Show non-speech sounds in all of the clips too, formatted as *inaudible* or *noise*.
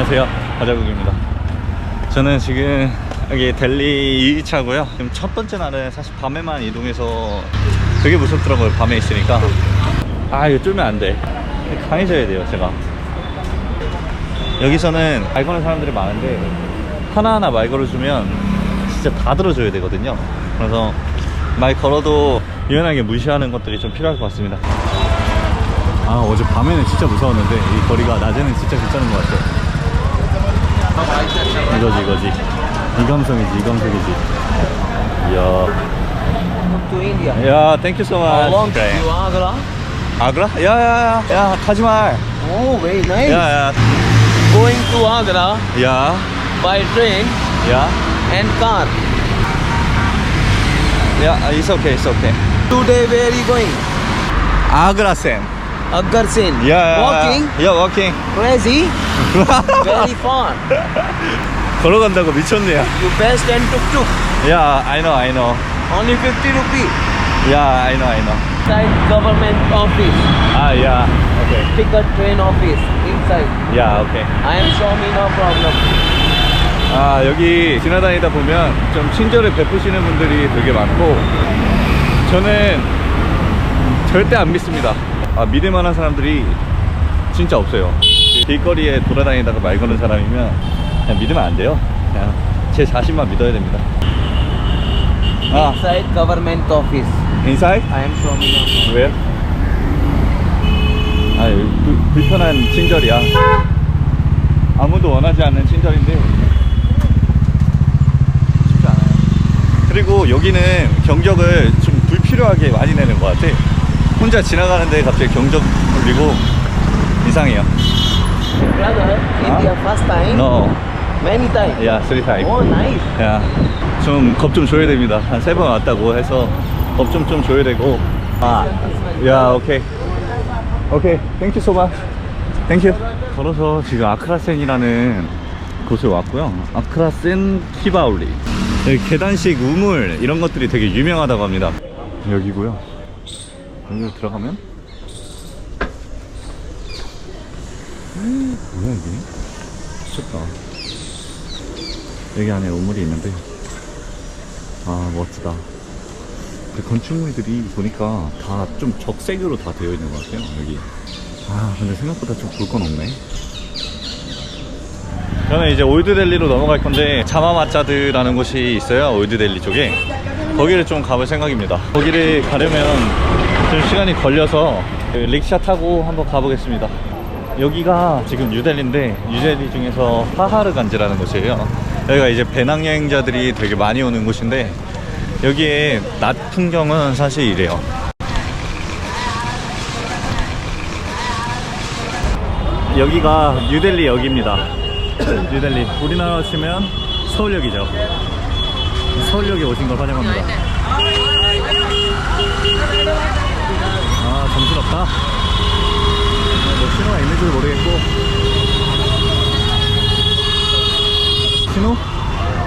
안녕하세요. 가자국입니다. 저는 지금 여기 델리 2차고요. 지금 첫 번째 날은 사실 밤에만 이동해서 되게 무섭더라고요 밤에 있으니까. 아 이거 쫄면 안돼. 강해져야 돼요 제가. 여기서는 말 거는 사람들이 많은데 하나하나 말 걸어주면 진짜 다 들어줘야 되거든요. 그래서 말 걸어도 유연하게 무시하는 것들이 좀 필요할 것 같습니다. 아 어제 밤에는 진짜 무서웠는데 이 거리가 낮에는 진짜 괜찮은 것 같아요 이거지 이거지 이 감성이지 이 감성이지 이야. 야 땡큐 so much Agra? 아그라? 야야야 야 가지마 Oh, very nice. 야야 Going to Agra 야 by train 야 and car. 야 it's okay it's okay Today, where are you going? 아그라 쌤 Agarsin. 야, Walking? 야, 워킹. Crazy? Very far. 걸어간다고 미쳤네요. You best and tuk tuk. 야, I know, I know. Only 50 rupee. 야, I know, I know. Inside government office. 아, 야, 오케이. Ticket train office. Inside. 야, 오케이. I am sure me no problem. 아, 여기 지나다니다 보면 좀 친절을 베푸시는 분들이 되게 많고, 저는 절대 안 믿습니다. 아, 믿을 만한 사람들이 진짜 없어요. 길거리에 돌아다니다가 말 거는 사람이면 그냥 믿으면 안 돼요. 그냥 제 자신만 믿어야 됩니다. 아, Inside government office. inside? I am no problem. 왜? 아, 불, 불편한 친절이야. 아무도 원하지 않는 친절인데 쉽지 않아요. 그리고 여기는 경적을 좀 불필요하게 많이 내는 것 같아. 혼자 지나가는데 갑자기 경적 울리고 이상해요. Brother, India first time? No, Many times. 야, 쓰리 타임. Oh, nice. 야, 좀겁 좀 줘야 됩니다. 한 세 번 왔다고 해서 겁 좀 좀 줘야 되고. 아, 야, 오케이. 오케이. 땡큐 소마. 땡큐. 걸어서 지금 아크라센이라는 곳에 왔고요. 아크라센 키바울리. 여기 계단식 우물 이런 것들이 되게 유명하다고 합니다. 여기고요. 여기로 들어가면 뭐야 이게? 미쳤다. 여기 안에 우물이 있는데. 아 멋지다. 근데 건축물들이 보니까 다 좀 적색으로 다 되어 있는 것 같아요 여기. 아 근데 생각보다 좀 볼 건 없네. 저는 이제 올드델리로 넘어갈 건데 자마마짜드라는 곳이 있어요 올드델리 쪽에. 거기를 좀 가볼 생각입니다. 거기를 가려면 좀 시간이 걸려서 그 릭샤 타고 한번 가보겠습니다 여기가 지금 뉴델리인데 뉴델리 중에서 파하르간지라는 곳이에요. 여기가 이제 배낭여행자들이 되게 많이 오는 곳인데 여기에 낮 풍경은 사실 이래요. 여기가 뉴델리 역입니다. *clears throat* 뉴델리. 우리나라로 치면 서울역이죠. 서울역에 오신 걸 환영합니다. 아 정신없다? 뭐 신호가 있는지도 모르겠고. 신호?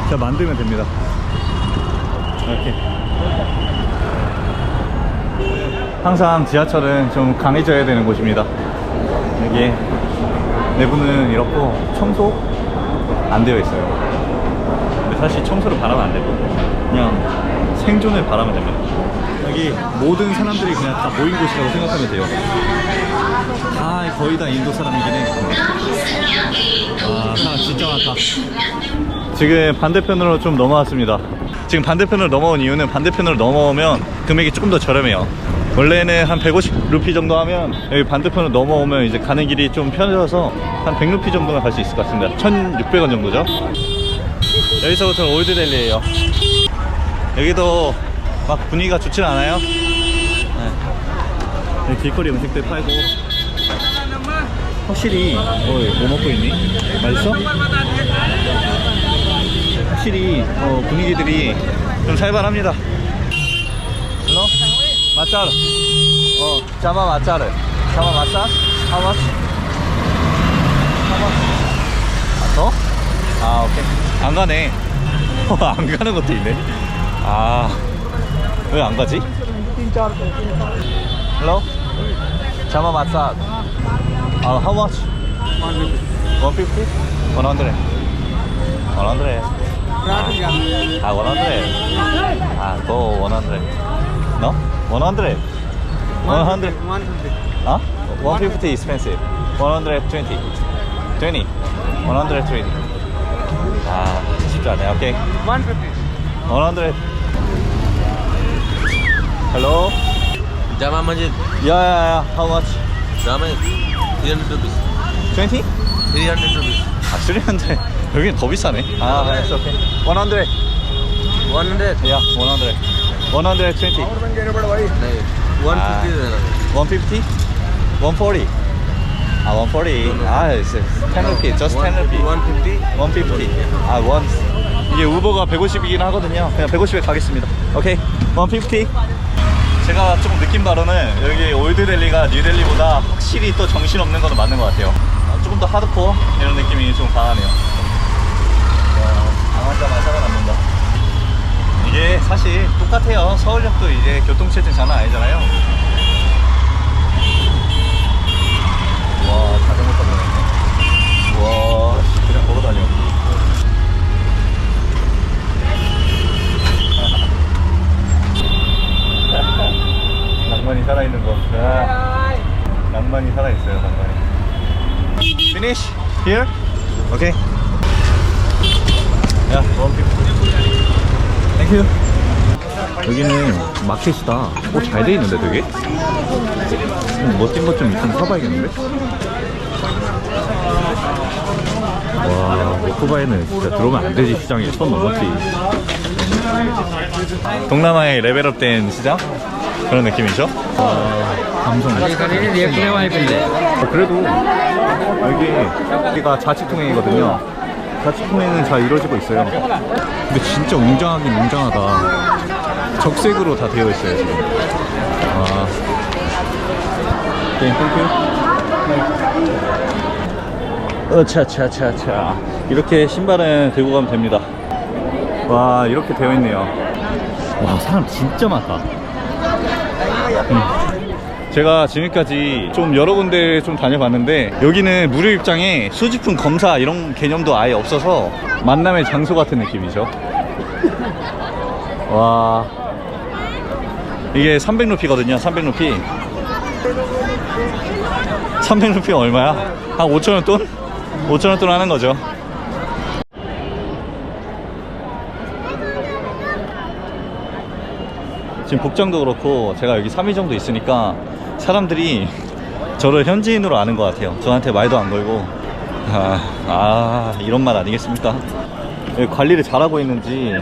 제가 만들면 됩니다. 이렇게 항상 지하철은 좀 강해져야 되는 곳입니다. 여기 내부는 이렇고 청소 안 되어 있어요. 근데 사실 청소를 바라면 안 되고 그냥 생존을 바라면 됩니다. 여기 모든 사람들이 그냥 다 모인 곳이라고 생각하면 돼요 다 거의 다 인도 사람이긴 해. 아, 사람 진짜 많다. 지금 반대편으로 좀 넘어왔습니다. 지금 반대편으로 넘어온 이유는 반대편으로 넘어오면 금액이 조금 더 저렴해요. 원래는 한 150 루피 정도 하면 여기 반대편으로 넘어오면 이제 가는 길이 좀 편해져서 한 100 루피 정도는 갈 수 있을 것 같습니다. 1,600원 정도죠. 여기서부터 올드 델리예요. 여기도 막 분위기가 좋진 않아요. 네. 길거리 음식들 팔고 확실히 어, 뭐 먹고 있니? 맛있어? 확실히 어, 분위기들이 좀 살벌합니다. 헬로? 마짜르. 어. 자마 마짜? How much? How much? 아, 더? 아, 오케이. 안 가네. 안 가는 것도 있네. 아, 왜 안 가지? 헬로? 자마 마짜. 아, how much? 150? 100. 100. Ah, 100. Ah, go 100. No? 100. 100. Huh? 150 expensive. 120. 20. 120. 아, 쉽지 않네. 오케이. 100. Hello? Jama Masjid. Yeah, yeah, yeah. How much? Jama 300 rupees. 20? 300 rupees. 아, 300. 여긴 더 비싸네. 아, that's okay. 100. 100? Yeah, 100. 120. 150. 140. 아, 140. 아, it's 10 rupee. Just 10 rupee. 150? 150. 아, 1. 이게 우버가 150이긴 하거든요. 그냥 150에 가겠습니다. 오케이. 150. 제가 조금 느낀 바로는 여기 올드델리가 뉴델리보다 확실히 또 정신없는 거는 맞는 것 같아요. 아, 조금 더 하드코어 이런 느낌이 좀 강하네요. 와, 강하자마자 살아남는다. 이게 사실 똑같아요. 서울역도 이제 교통체증 장난 아니잖아요. 와, 자전거 타고 다니네. 와, 씨, 그냥 걸어 다녀. 낭만이 살아있는 거. 아, 낭만이 살아있어요, 낭만이. Finish? Here? Okay. 야, 원피프. 땡큐. 여기는 마켓이다. 어, 잘돼 있는데 되게? 좀 멋진 것 좀 있으면 사봐야겠는데? 와, 오토바이는 진짜 들어오면 안 되지, 시장에. 손 넘었지. 동남아의 레벨업된 시장? 그런 느낌이죠? 아, 감성. 어, 그래도 여기 여기가 자치통행이거든요. 자치통행은 잘 이루어지고 있어요. 근데 진짜 웅장하긴 웅장하다. 적색으로 다 되어 있어요 지금. 아, 네, 땡큐. 어차차차차. 이렇게 신발은 들고 가면 됩니다. 와, 이렇게 되어 있네요. 와, 사람 진짜 많다. 제가 지금까지 좀 여러 군데 좀 다녀봤는데 여기는 무료 입장에 수집품 검사 이런 개념도 아예 없어서 만남의 장소 같은 느낌이죠. 와 이게 300루피거든요. 300루피. 300루피 얼마야? 한 5천원 돈? 5천원 돈 하는 거죠. 지금 복장도 그렇고 제가 여기 3일 정도 있으니까 사람들이 저를 현지인으로 아는 것 같아요. 저한테 말도 안 걸고 아, 아 이런 말 아니겠습니까? 관리를 잘하고 있는지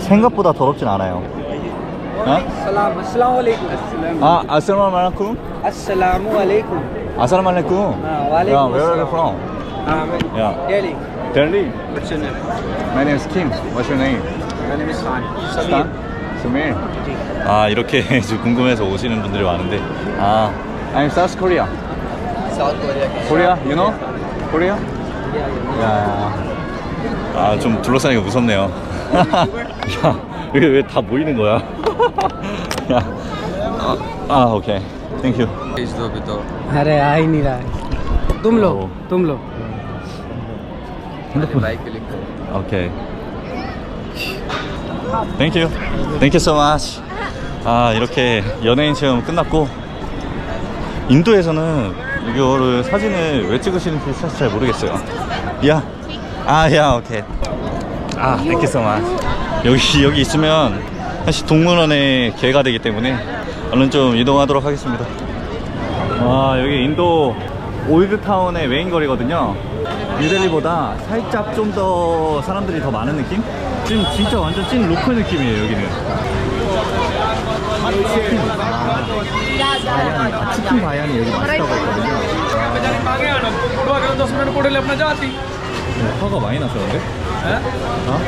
생각보다 더럽진 않아요. 어? 아? Assalamu alaikum. 아살라말라쿰. Ah, wa alaikum Yeah, where are you from? Um, Yeah. Delhi. Delhi. What's your name? My name is Kim. What's your name? My name is San. 스 탄? 스밀. 아 이렇게 지금 궁금해서 오시는 분들이 많은데 아 I'm South Korea. South Korea. Korea, you know? Korea? 야, 아, 좀 둘러싸니까 무섭네요. 야, 여기 왜 다 모이는 거야? 야, 아, 아, 오케이. 땡큐. भेज दो अभी तो अरे आ ही नहीं रहा है तुम लो ओ। तुम लो 핸드폰. बाइक के लिंक 오케이. 땡큐. 땡큐 so much. 아, 이렇게 연예인 체험 끝났고 인도에서는 이거를 사진을 왜 찍으시는지 사실 잘 모르겠어요. 야. 아, 야, 오케이. 아, 땡큐 so much. 여기 여기 있으면 사실 동물원의 개가 되기 때문에 얼른 좀 이동하도록 하겠습니다. 와, 여기 인도 올드타운의 메인 거리거든요. 뉴델리보다 살짝 좀 더 사람들이 더 많은 느낌? 지금 진짜 완전 찐 로컬 느낌이에요 여기는 치킨 바야니 치킨 바야니 여기 맛있다고 했거든요 네, 화가 많이 났었는데? 어?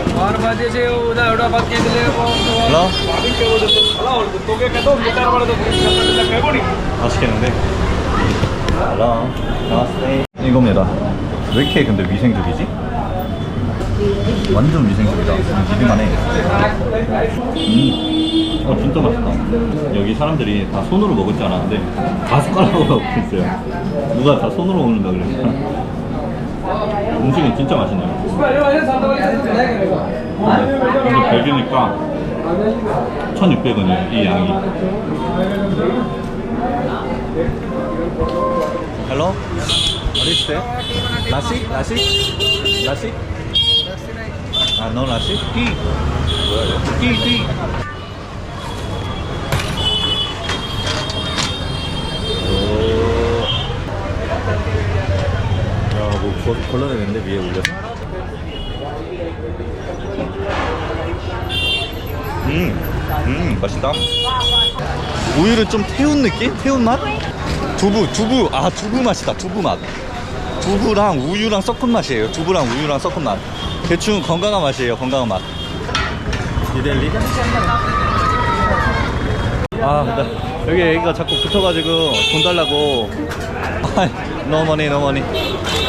맛있겠는데? 알라 나왔어 이겁니다 왜 이렇게 근데 위생적이지? 완전 위생적이다. 믿을만 해. 음. 어, 진짜 맛있다. 여기 사람들이 다 손으로 먹을 줄 알았는데, 다 숟가락으로 *laughs* 먹고 있어요. 누가 다 손으로 먹는다 그랬나? *laughs* 음식은 진짜 맛있네요. 이거 100이니까 1,600원이에요, 이 양이. Hello? What is that? Nasi? Nasi? Nasi? Ah, no nasi? Tea. Tea, tea. 야, 뭐 거- 걸러내는데 위에 올려서. 음, 음, 맛있다. 우유를 좀 태운 느낌? 태운 맛? 두부, 두부. 아, 두부 맛이다. 두부 맛. 두부랑 우유랑 섞은 맛이에요. 두부랑 우유랑 섞은 맛. 대충 건강한 맛이에요. 건강한 맛. 이델리? 아, 나 여기 애기가 자꾸 붙어가지고 돈 달라고. *laughs* no money.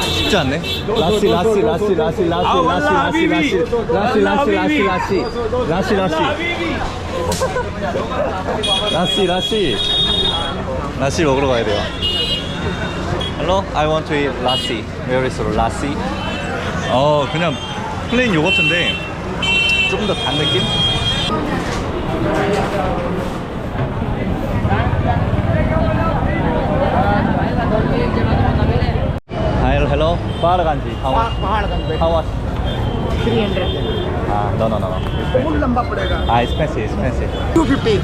쉽지 않네. 라시 라시 라시 라시 라시 아, 라시 라시. 라시 라시 라시 라시 라시 라시 라시, 라시. 라시 먹으러 가야 돼요. Hello, I want to eat lassi. Where is lassi? 어, 그냥 플레인 요거트인데 조금 더 단 느낌? Hi, hello. Para ganji. How much? How much? 300 Ah, no, no, no. no. बहुत लंबा पड़ेगा Ah, expensive, expensive. 250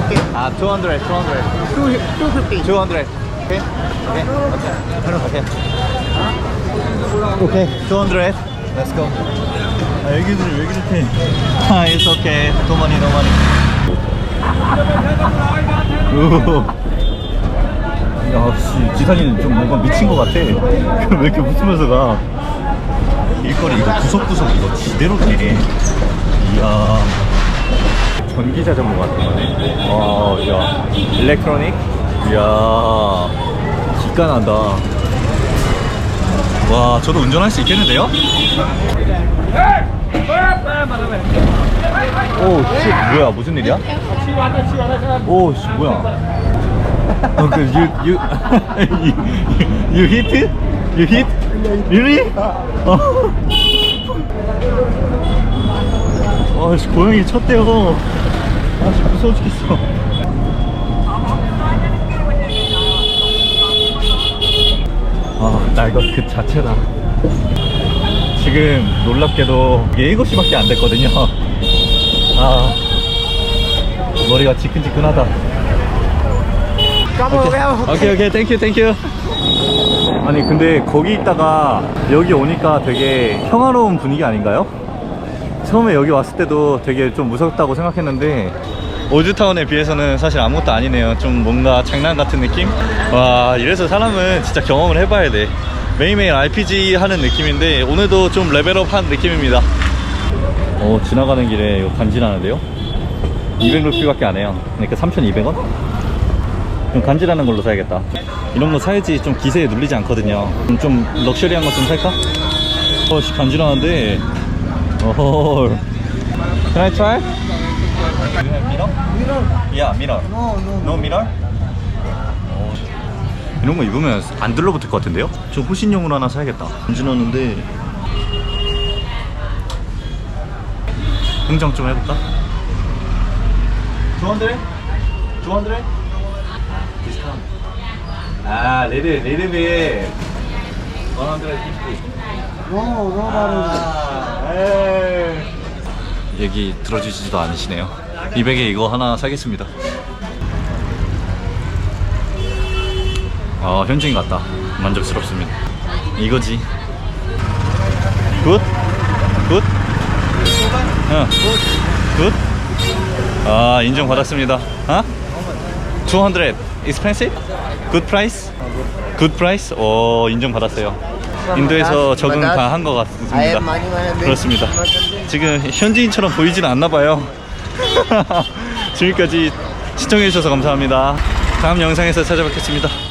okay Ah, 200, 200. 250 200. Okay? Okay. Okay. Okay. Okay. 200. Let's go. 아, 애기들이 왜 그렇게. 아, it's okay. No money, no money. 오. 야, 씨, 지산이는 좀 뭔가 미친 것 같아. 왜 이렇게 웃으면서 가? 일거리 이거 구석구석 이거 지대로 되네. 이야. 전기 자전거 같은 거네. 와, 야. 일렉트로닉? 이야. 기가 난다. 와, 저도 운전할 수 있겠는데요? 오, 씨, 뭐야, 무슨 일이야? 오, 씨, 뭐야. 어, 그, you, you, you, you hit? You hit? Really? 어. 아, 씨, 고양이 쳤대요. 아, 씨, 무서워 죽겠어. 아, 나 이거 그 자체다. 지금 놀랍게도 이게 7시밖에 안 됐거든요. 아, 머리가 지끈지끈하다. 오케이, 오케이, 땡큐, 땡큐. 아니, 근데 거기 있다가 여기 오니까 되게 평화로운 분위기 아닌가요? 처음에 여기 왔을 때도 되게 좀 무섭다고 생각했는데 오즈타운에 비해서는 사실 아무것도 아니네요 좀 뭔가 장난 같은 느낌? 와 이래서 사람은 진짜 경험을 해봐야 돼 매일매일 RPG 하는 느낌인데 오늘도 좀 레벨업 한 느낌입니다 어 지나가는 길에 이거 간지나는데요? 200루피밖에 안 해요 그러니까 3,200원? 좀 간지나는 걸로 사야겠다 이런 거 사야지 좀 기세에 눌리지 않거든요 좀, 좀 럭셔리한 거좀 살까? 어씨 간지나는데 Oh. Can I try? You have mirror? Mirror. Yeah, mirror. No, no. No mirror? 어, 이런 거 입으면 안 들러붙을 것 같은데요? 저 호신용으로 하나 사야겠다. 안 지났는데 흥정 좀 해볼까? 200? 200? 디스카운트. 아, 레드, 레드 비 150. No, no, 아, 에이. 얘기 들어주지도 않으시네요. 200에 이거 하나 사겠습니다. 아, 현지인 같다. 만족스럽습니다. 이거지. 굿? 굿? 응. 굿? 아, 인정받았습니다. 아? 200 expensive? Good price? Good price? 오, 인정받았어요. 인도에서 적응 다 한 것 같습니다. 그렇습니다. 지금 현지인처럼 보이진 않나 봐요. *laughs* 지금까지 시청해주셔서 감사합니다. 다음 영상에서 찾아뵙겠습니다.